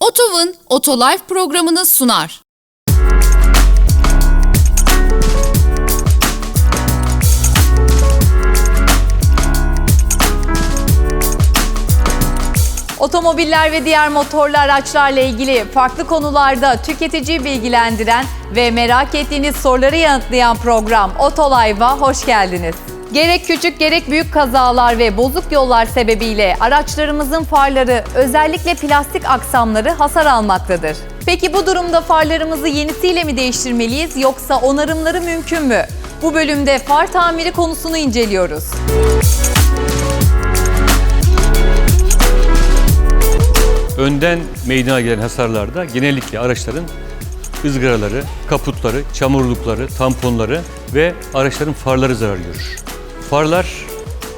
Otov'un Otolife programını sunar. Otomobiller ve diğer motorlu araçlarla ilgili farklı konularda tüketiciyi bilgilendiren ve merak ettiğiniz soruları yanıtlayan program Otolive'a hoş geldiniz. Gerek küçük gerek büyük kazalar ve bozuk yollar sebebiyle araçlarımızın farları özellikle plastik aksamları hasar almaktadır. Peki bu durumda farlarımızı yenisiyle mi değiştirmeliyiz yoksa onarımları mümkün mü? Bu bölümde far tamiri konusunu inceliyoruz. Önden meydana gelen hasarlarda genellikle araçların ızgaraları, kaputları, çamurlukları, tamponları ve araçların farları zarar görür. Farlar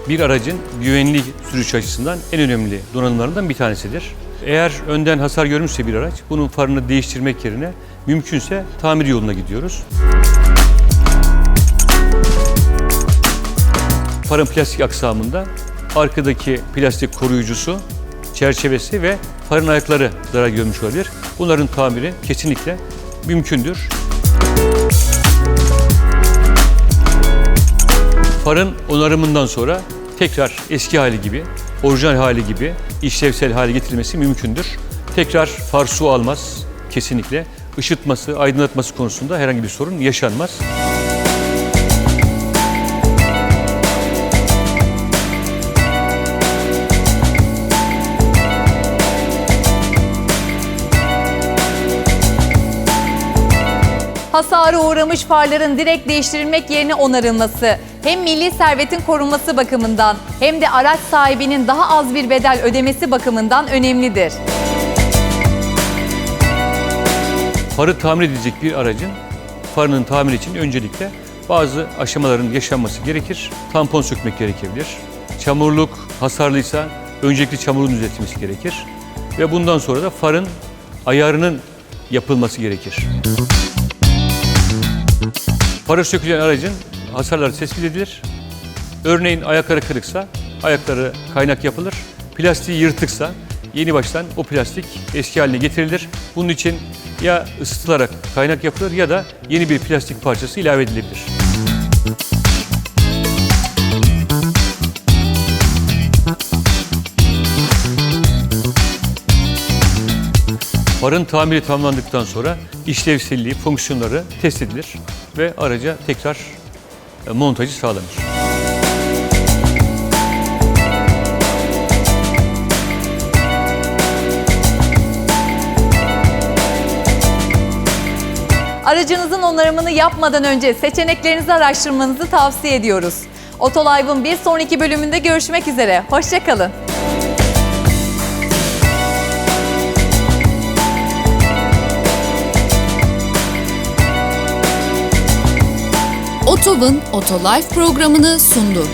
bir aracın güvenli sürüş açısından en önemli donanımlarından bir tanesidir. Eğer önden hasar görmüşse bir araç, bunun farını değiştirmek yerine mümkünse tamir yoluna gidiyoruz. Farın plastik aksamında arkadaki plastik koruyucusu, çerçevesi ve farın ayakları zarar görmüş olabilir. Bunların tamiri kesinlikle mümkündür. Farın onarımından sonra tekrar eski hali gibi, orijinal hali gibi işlevsel hale getirilmesi mümkündür. Tekrar far su almaz kesinlikle. Işıtması, aydınlatması konusunda herhangi bir sorun yaşanmaz. Hasara uğramış farların direkt değiştirilmek yerine onarılması hem milli servetin korunması bakımından hem de araç sahibinin daha az bir bedel ödemesi bakımından önemlidir. Farı tamir edilecek bir aracın farının tamiri için öncelikle bazı aşamaların yaşanması gerekir. Tampon sökmek gerekebilir. Çamurluk hasarlıysa öncelikle çamurun düzeltilmesi gerekir. Ve bundan sonra da farın ayarının yapılması gerekir. Farı sökülen aracın hasarları tespit edilir. Örneğin ayakları kırıksa ayakları kaynak yapılır. Plastiği yırtıksa yeni baştan o plastik eski haline getirilir. Bunun için ya ısıtılarak kaynak yapılır ya da yeni bir plastik parçası ilave edilebilir. Farın tamiri tamamlandıktan sonra işlevselliği, fonksiyonları test edilir ve araca tekrar e, montajı sağlanır. Aracınızın onarımını yapmadan önce seçeneklerinizi araştırmanızı tavsiye ediyoruz. Otolive'ın bir sonraki bölümünde görüşmek üzere. Hoşçakalın. Otov'un Otolife programını sundu.